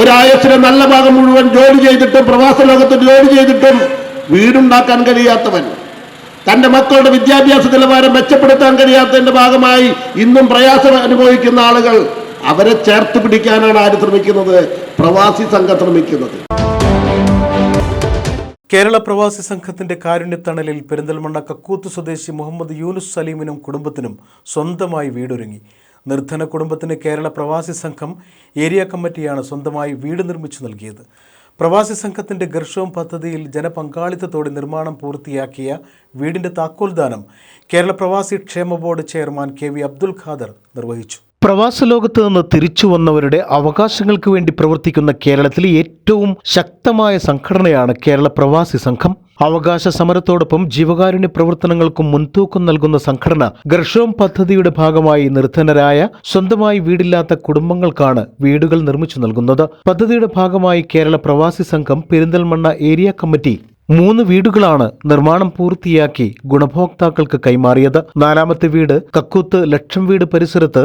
ഒരായസിലെ നല്ല ഭാഗം മുഴുവൻ ജോലി ചെയ്തിട്ടും പ്രവാസ ലോകത്ത് ജോലി ചെയ്തിട്ടും വീടുണ്ടാക്കാൻ കഴിയാത്തവൻ തന്റെ മക്കളുടെ വിദ്യാഭ്യാസ നിലവാരം മെച്ചപ്പെടുത്താൻ കഴിയാത്തതിന്റെ ഭാഗമായി ഇന്നും പ്രയാസം അനുഭവിക്കുന്ന ആളുകൾ അവരെ ചേർത്ത് പിടിക്കാനാണ് ആര് ശ്രമിക്കുന്നത്? പ്രവാസി സംഘം ശ്രമിക്കുന്നത്. കേരള പ്രവാസി സംഘത്തിന്റെ കാരുണ്യത്തണലിൽ പെരിന്തൽമണ്ണ കക്കൂത്ത് സ്വദേശി മുഹമ്മദ് യൂനുസ് സലീമിനും കുടുംബത്തിനും സ്വന്തമായി വീടൊരുങ്ങി. നിർധന കുടുംബത്തിന് കേരള പ്രവാസി സംഘം ഏരിയ കമ്മിറ്റിയാണ് സ്വന്തമായി വീട് നിർമ്മിച്ചു നൽകിയത്. പ്രവാസി സംഘത്തിന്റെ ഗർഷവും പദ്ധതിയിൽ ജനപങ്കാളിത്തത്തോടെ നിർമ്മാണം പൂർത്തിയാക്കിയ വീടിന്റെ താക്കോൽദാനം Kerala Pravasi Kshema board chairman K V Abdul Khader നിർവഹിച്ചു. പ്രവാസ ലോകത്ത് നിന്ന് തിരിച്ചു വന്നവരുടെ അവകാശങ്ങൾക്ക് വേണ്ടി പ്രവർത്തിക്കുന്ന കേരളത്തിലെ ഏറ്റവും ശക്തമായ സംഘടനയാണ് കേരള പ്രവാസി സംഘം. അവകാശ സമരത്തോടൊപ്പം ജീവകാരുണ്യ പ്രവർത്തനങ്ങൾക്കും മുൻതൂക്കം നൽകുന്ന സംഘടന ഗർഷോം പദ്ധതിയുടെ ഭാഗമായി നിർധനരായ സ്വന്തമായി വീടില്ലാത്ത കുടുംബങ്ങൾക്കാണ് വീടുകൾ നിർമ്മിച്ചു നൽകുന്നത്. പദ്ധതിയുടെ ഭാഗമായി കേരള പ്രവാസി സംഘം പെരിന്തൽമണ്ണ ഏരിയ കമ്മിറ്റി മൂന്ന് വീടുകളാണ് നിർമ്മാണം പൂർത്തിയാക്കി ഗുണഭോക്താക്കൾക്ക് കൈമാറിയത്. നാലാമത്തെ വീട് കക്കൂത്ത് ലക്ഷം വീട് പരിസരത്ത്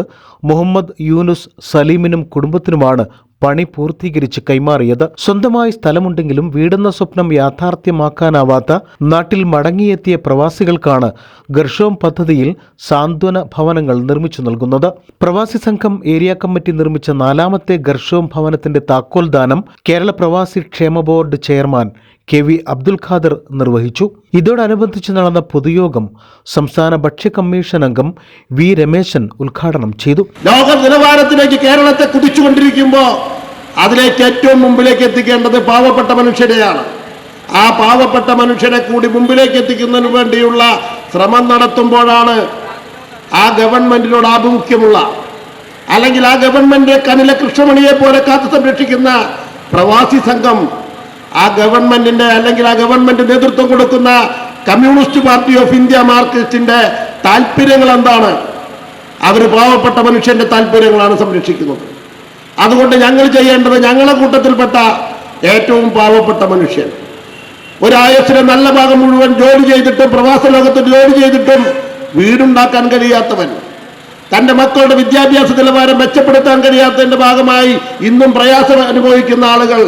മുഹമ്മദ് യൂനുസ് സലീമിനും കുടുംബത്തിനുമാണ് പണി പൂർത്തീകരിച്ച് കൈമാറിയത്. സ്വന്തമായി സ്ഥലമുണ്ടെങ്കിലും വീടെന്ന സ്വപ്നം യാഥാർത്ഥ്യമാക്കാനാവാത്ത നാട്ടിൽ മടങ്ങിയെത്തിയ പ്രവാസികൾക്കാണ് ഗർഷോം പദ്ധതിയിൽ സാന്ത്വന ഭവനങ്ങൾ നിർമ്മിച്ചു നൽകുന്നത്. പ്രവാസി സംഘം ഏരിയ കമ്മിറ്റി നിർമ്മിച്ച നാലാമത്തെ ഗർഷോം ഭവനത്തിന്റെ താക്കോൽദാനം Kerala Pravasi Kshema board chairman K V Abdul Khader നിർവഹിച്ചു. ഇതോടനുബന്ധിച്ച് നടന്ന പൊതുയോഗം സംസ്ഥാന ഭക്ഷ്യ കമ്മീഷൻ അംഗം വി രമേശൻ ഉദ്ഘാടനം ചെയ്തു. ലോക നിലവാരത്തിലേക്ക് കേരളത്തെ കുതിച്ചുകൊണ്ടിരിക്കുമ്പോൾ അതിലേക്ക് ഏറ്റവും മുമ്പിലേക്ക് എത്തിക്കേണ്ടത് പാവപ്പെട്ട മനുഷ്യരെയാണ്. ആ പാവപ്പെട്ട മനുഷ്യരെ കൂടി മുമ്പിലേക്ക് എത്തിക്കുന്നതിന് വേണ്ടിയുള്ള ശ്രമം നടത്തുമ്പോഴാണ് ആ ഗവൺമെന്റിനോട് ആഭിമുഖ്യമുള്ള അല്ലെങ്കിൽ ആ ഗവൺമെന്റ് കനില കൃഷ്ണമണിയെ പോലെ കാത്തു സംരക്ഷിക്കുന്ന പ്രവാസി സംഘം ആ ഗവൺമെന്റിന്റെ അല്ലെങ്കിൽ ആ ഗവൺമെന്റ് നേതൃത്വം കൊടുക്കുന്ന കമ്മ്യൂണിസ്റ്റ് പാർട്ടി ഓഫ് ഇന്ത്യ മാർക്സിസ്റ്റിന്റെ താല്പര്യങ്ങൾ എന്താണ്? അവർ പാവപ്പെട്ട മനുഷ്യന്റെ താല്പര്യങ്ങളാണ് സംരക്ഷിക്കുന്നത്. അതുകൊണ്ട് ഞങ്ങൾ ചെയ്യേണ്ടത് ഞങ്ങളെ കൂട്ടത്തിൽപ്പെട്ട ഏറ്റവും പാവപ്പെട്ട മനുഷ്യൻ. ഒരായസിലെ നല്ല ഭാഗം മുഴുവൻ ജോലി ചെയ്തിട്ടും പ്രവാസ ലോകത്ത് ജോലി ചെയ്തിട്ടും വീടുണ്ടാക്കാൻ കഴിയാത്തവൻ. തന്റെ മക്കളുടെ വിദ്യാഭ്യാസ നിലവാരം മെച്ചപ്പെടുത്താൻ കഴിയാത്തതിന്റെ ഭാഗമായി ഇന്നും പ്രയാസം അനുഭവിക്കുന്ന ആളുകൾ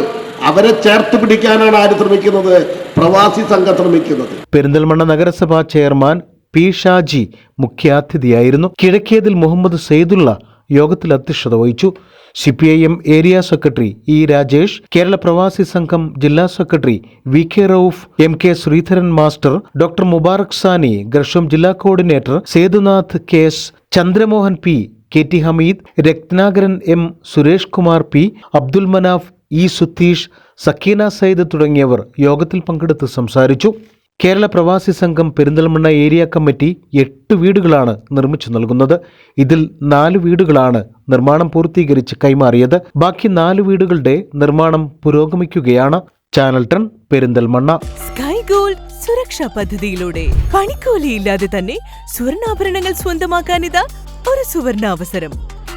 അവരെ ചേർത്ത് പിടിക്കാനാണ് ആര് ശ്രമിക്കുന്നത്? പ്രവാസി സംഘം ശ്രമിക്കുന്നത്. പെരിന്തൽമണ്ണ നഗരസഭാ ചെയർമാൻ പി ഷാജി മുഖ്യാതിഥിയായിരുന്നു. കിഴക്കേതിൽ മുഹമ്മദ് സെയ്ദുള്ള യോഗത്തിൽ അധ്യക്ഷത വഹിച്ചു. C P I M area secretary E Rajesh Kerala Pravasi Sangham ജില്ലാ secretary V K Rauf M K Sreedharan master doctor Mubarak Sani ഗർഷം ജില്ലാ coordinator Sethunath K S Chandramohan P K T Hameed Ratnakaran M Suresh Kumar P Abdul Manaf E Sudheesh Sakkeena Sayyid തുടങ്ങിയവർ യോഗത്തിൽ പങ്കെടുത്ത് സംസാരിച്ചു. കേരള പ്രവാസി സംഘം Perinthalmanna area committee എട്ട് വീടുകളാണ് നിർമ്മിച്ചു നൽകുന്നത്. ഇതിൽ നാല് വീടുകളാണ് നിർമ്മാണം പൂർത്തീകരിച്ച് കൈമാറിയത്. ബാക്കി നാല് വീടുകളുടെ നിർമ്മാണം പുരോഗമിക്കുകയാണ്. ചാനൽ ടൺ പെരിന്തൽമണ്ണ. സ്കൈ ഗോൾഡ് സുരക്ഷാ പദ്ധതിയിലൂടെ പണിക്കൂലിയില്ലാതെ തന്നെ സ്വർണാഭരണങ്ങൾ സ്വന്തമാക്കാനിതാ ഒരു സുവർണാവസരം.